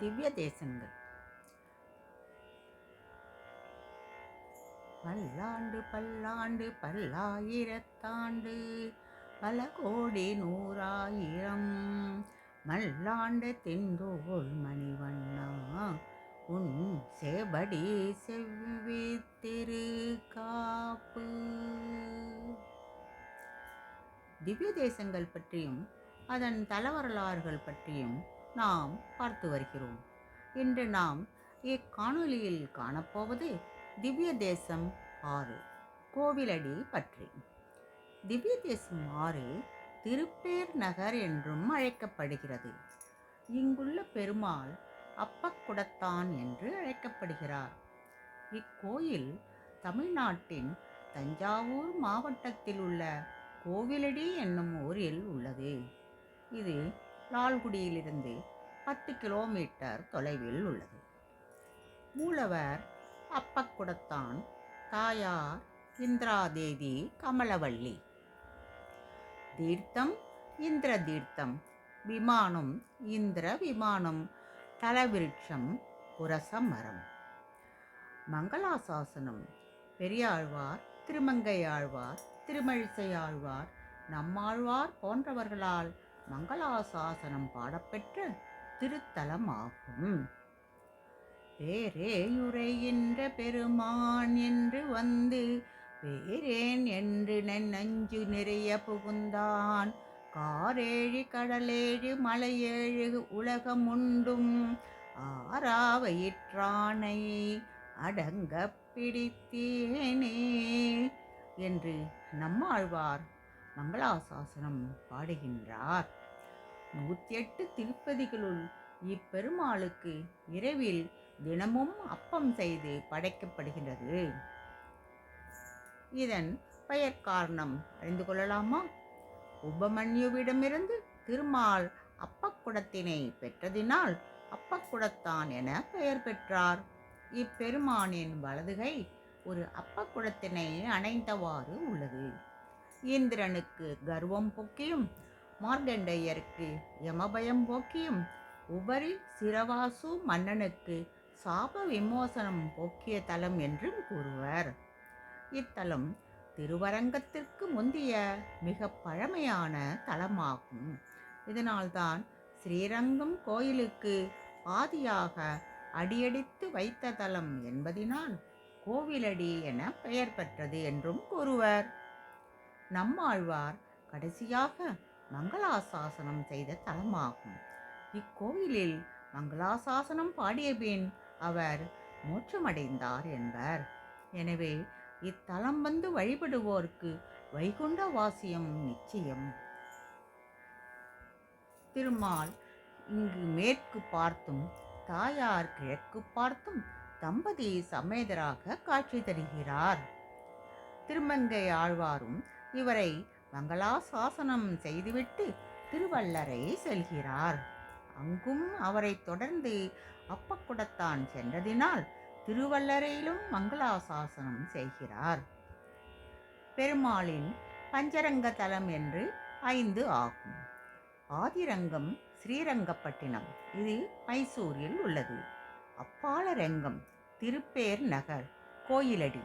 திவ்ய தேசங்கள். பல்லாண்டு பல்லாண்டு பல்லாயிரத்தாண்டு பல கோடி நூறாயிரம். மல்லாண்டு தென்தோல் மணிவண்ணா உன் செபடி செவ்வி திருக்காப்பு திவ்ய தேசங்கள் பற்றியும் அதன் தலவரலாறுகள் பற்றியும் நாம் பார்த்து வருகிறோம். இன்று நாம் இக்காணொலியில் காணப்போவது திவ்ய தேசம் ஆறு கோவிலடி பற்றி. திவ்ய தேசம் ஆறு திருப்பேர் நகர் என்றும் அழைக்கப்படுகிறது. இங்குள்ள பெருமாள் அப்பக்குடத்தான் என்று அழைக்கப்படுகிறார். இக்கோயில் தமிழ்நாட்டின் தஞ்சாவூர் மாவட்டத்தில் உள்ள கோவிலடி என்னும் ஊரில் உள்ளது. இது லால்குடியிலிருந்து பத்து கிலோமீட்டர் தொலைவில் உள்ளது. மூலவர் அப்பக்குடத்தான் தாயார் இந்திராதேவி கமலவள்ளி. தீர்த்தம் இந்திர தீர்த்தம் விமானம் இந்திர விமானம் தலவிருட்சம் புரச மரம் மங்களாசாசனம் பெரியாழ்வார் திருமங்கையாழ்வார் திருமழிசையாழ்வார் நம்மாழ்வார் போன்றவர்களால் மங்களாசாசனம் பாடப்பெற்ற திருத்தலமாகும். பேரேயுரைகின்ற பெருமான் என்று வந்து பேரேன் என்று நெஞ்சு நிறைய புகுந்தான். காரேழு கடலேழு மலையேழு உலகம் உண்டும் ஆறாவயிற்றானை அடங்க பிடித்தேனே என்று நம்மாழ்வார் மங்களாசாசனம் பாடுகின்றார். நூற்றி எட்டு திருப்பதிகளுள் இப்பெருமாளுக்கு இரவில் தினமும் அப்பம் செய்து படைக்கப்படுகின்றது. இதன் பெயர் காரணம் அறிந்து கொள்ளலாமா? உபமன்யுவிடமிருந்து திருமால் அப்பக்குடத்தினை பெற்றதினால் அப்பக்குடத்தான் என பெயர் பெற்றார். இப்பெருமானின் வலதுகை ஒரு அப்பக்குடத்தினை அணைந்தவாறு உள்ளது. இந்திரனுக்கு கர்வம் பொக்கியும் மார்கண்டையருக்கு யமபயம் போக்கியும் உபரி சிரவாசு மன்னனுக்கு சாப விமோசனம் போக்கிய தலம் என்றும் கூறுவர். இத்தலம் திருவரங்கத்திற்கு முந்திய மிக பழமையான தலமாகும். இதனால்தான் ஸ்ரீரங்கம் கோயிலுக்கு ஆதியாக அடியடித்து வைத்த தலம் என்பதினால் கோவிலடி என பெயர் பெற்றது என்றும் கூறுவர். நம்மாழ்வார் கடைசியாக மங்களாசாசனம் செய்த தலமாகும். இக்கோவிலில் மங்களாசாசனம் பாடிய பின் அவர் மோட்சமடைந்தார் என்பர். எனவே இத்தலம் வந்து வழிபடுவோருக்கு வைகுண்ட வாசியம் நிச்சயம். திருமால் இங்கு மேற்கு பார்த்தும் தாயார் கிழக்கு பார்த்தும் தம்பதி சமேதராக காட்சி தருகிறார். திருமங்கை ஆழ்வாரும் இவரை மங்களாசாசனம் செய்துவிட்டு திருவள்ளரை செல்கிறார். அங்கும் அவரை தொடர்ந்து அப்பக்குடத்தான் சென்றதினால் திருவள்ளரையிலும் மங்களாசாசனம் செய்கிறார். பெருமாளின் பஞ்சரங்க தலம் என்று ஐந்து ஆகும். ஆதிரங்கம் ஸ்ரீரங்கப்பட்டினம் இது மைசூரில் உள்ளது. அப்பாலரங்கம் திருப்பேர் நகர் கோயிலடி.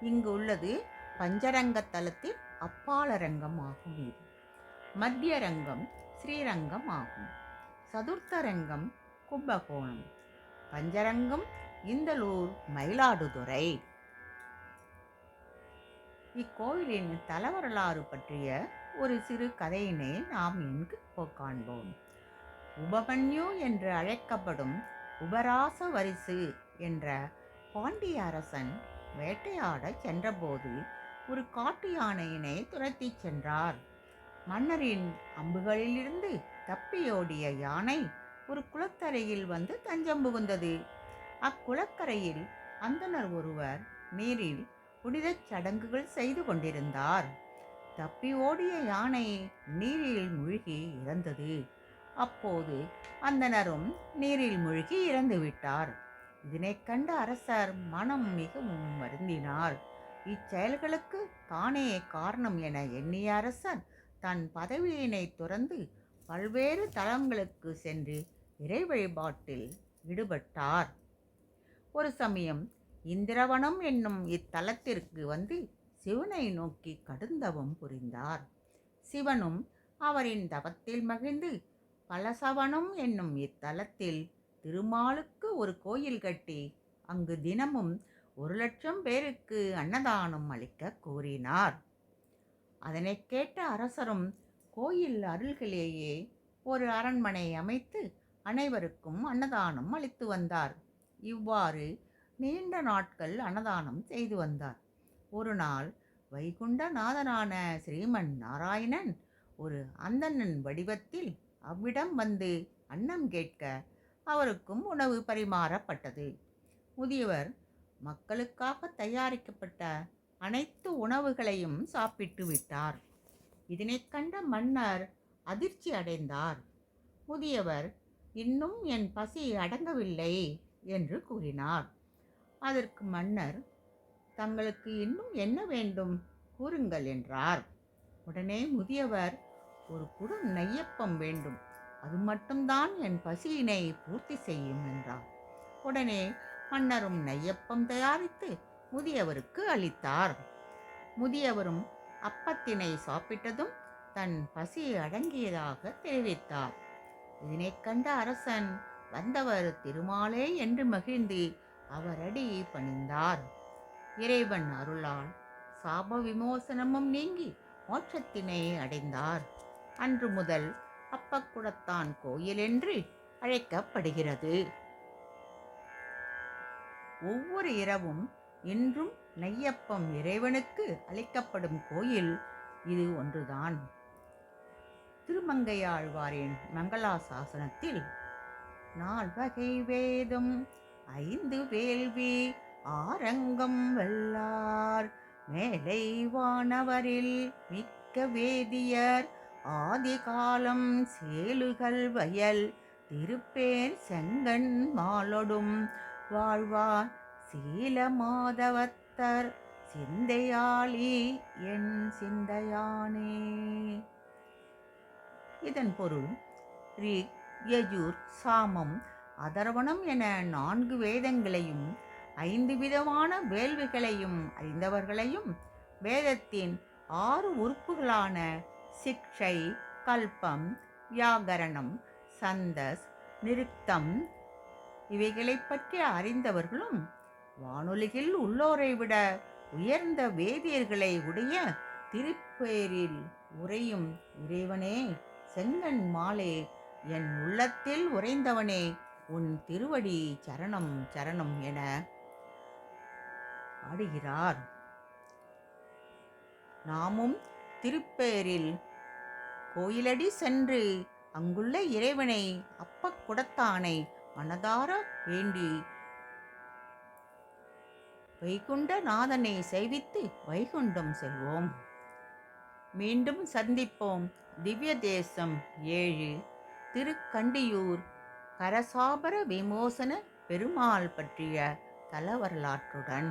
இங்கு உள்ளது பஞ்சரங்க தலத்தில் அப்பாலரங்கம் ஆகும் இது. மத்திய ரங்கம் ஸ்ரீரங்கம் ஆகும் சதுர்த்தரங்கம் கும்பகோணம். பஞ்சரங்கம் இந்தலூர் மயிலாடுதுறை. இக்கோயிலின் தலவரலாறு பற்றிய ஒரு சிறு கதையினை நாம் இங்கு காண்போம். உபமன்யு என்று அழைக்கப்படும் உபராச வரிசு என்ற பாண்டிய அரசன் வேட்டையாடச் சென்றபோது ஒரு காட்டு யானையினை துரத்திச் சென்றார். மன்னரின் அம்புகளிலிருந்து தப்பியோடிய யானை ஒரு குளக்கரையில் வந்து தஞ்சம் புகுந்தது. அக்குளக்கரையில் அந்தனர் ஒருவர் நீரில் புனிதச் சடங்குகள் செய்து கொண்டிருந்தார். தப்பி ஓடிய யானை நீரில் மூழ்கி இறந்தது. அப்போது அந்தனரும் நீரில் மூழ்கி இறந்து விட்டார். இதனைக் கண்ட அரசர் மனம் மிகவும் வருந்தினார். இச்செயல்களுக்கு தானே காரணம் என எண்ணிய அரசர் தன் பதவியினை துறந்து பல்வேறு தலங்களுக்கு சென்று இறை வழிபாட்டில் ஈடுபட்டார். ஒரு சமயம் இந்திரவனம் என்னும் இத்தலத்திற்கு வந்து சிவனை நோக்கி கடுந்தவம் புரிந்தார். சிவனும் அவரின் தவத்தில் மகிழ்ந்து பலசவனம் என்னும் இத்தலத்தில் திருமாலுக்கு ஒரு கோயில் கட்டி அங்கு தினமும் ஒரு லட்சம் பேருக்கு அன்னதானம் அளிக்க கூறினார் அதனைக் கேட்ட அரசரும் கோயில் அருள்களிலேயே ஒரு அரண்மனை அமைத்து அனைவருக்கும் அன்னதானம் அளித்து வந்தார். இவ்வாறு நீண்ட நாட்கள் அன்னதானம் செய்து வந்தார். ஒரு நாள் வைகுண்டநாதனான ஸ்ரீமன் நாராயணன் ஒரு அந்தணன் வடிவத்தில் அவ்விடம் வந்து அன்னம் கேட்க அவருக்கும் உணவு பரிமாறப்பட்டது. முதியவர் மக்களுக்காக தயாரிக்கப்பட்ட அனைத்து உணவுகளையும் சாப்பிட்டு விட்டார். இதனை கண்ட மன்னர் அதிர்ச்சி அடைந்தார். முதியவர் இன்னும் என் பசி அடங்கவில்லை என்று கூறினார். அதற்கு மன்னர் தங்களுக்கு இன்னும் என்ன வேண்டும்? கூறுங்கள் என்றார். உடனே முதியவர் ஒரு குடம் நெய்யப்பம் வேண்டும். அது மட்டும்தான் என் பசியினை பூர்த்தி செய்யும் என்றார். உடனே மன்னரும் நெய்யப்பம் தயாரித்து முதியவருக்கு அளித்தார். முதியவரும் அப்பத்தினை சாப்பிட்டதும் தன் பசி அடங்கியதாக தெரிவித்தார். இதனைக் கண்ட அரசன் வந்தவர் திருமாலே என்று மகிழ்ந்து அவரடி பணிந்தார். இறைவன் அருளால் சாப விமோசனமும் நீங்கி மோட்சத்தினை அடைந்தார். அன்று முதல் அப்பக்குடத்தான் கோயில் என்று அழைக்கப்படுகிறது. ஒவ்வொரு இரவும் இன்றும் நெய்யப்பம் இறைவனுக்கு அளிக்கப்படும் கோயில் இது ஒன்றுதான். திருமங்கையாழ்வாரின் மங்களாசாசனத்தில் நால்வகை வேதம் ஐந்து வேள்வி ஆரங்கம் வல்லார் மேலை வானவரில் மிக்க வேதியர் ஆதிகாலம் சேலுகள் வயல் திருப்பேர் செங்கன் மாலொடும் வாழ்வார். சீல மாதவத்தர் சிந்தையாளி என் சிந்தையானே. இதன் பொருள் ரிக் யஜுர் சாமம் அதர்வணம் என நான்கு வேதங்களையும் ஐந்து விதமான வேள்விகளையும் அறிந்தவர்களையும் வேதத்தின் ஆறு உறுப்புகளான சிக்ஷை கல்பம் வியாகரணம் சந்தஸ் நிருக்தம் இவைகளைப் பற்றி அறிந்தவர்களும் வானொலியில் உள்ளோரை விட உயர்ந்த வேதியர்களை உடைய திருப்பேரில் உறையும் இறைவனே செங்கன் மாலே என் உள்ளத்தில் உறைந்தவனே உன் திருவடி சரணம் சரணம் என பாடுகிறார். நாமும் திருப்பேரில் கோயிலடி சென்று அங்குள்ள இறைவனை அப்பக்குடத்தானை மனதார வேண்டி வைகுண்ட நாதனை செய்வித்து வைகுண்டம் செல்வோம். மீண்டும் சந்திப்போம். திவ்ய தேசம் ஏழு திருக்கண்டியூர் கரசாபர விமோசன பெருமாள் பற்றிய தல வரலாற்றுடன்.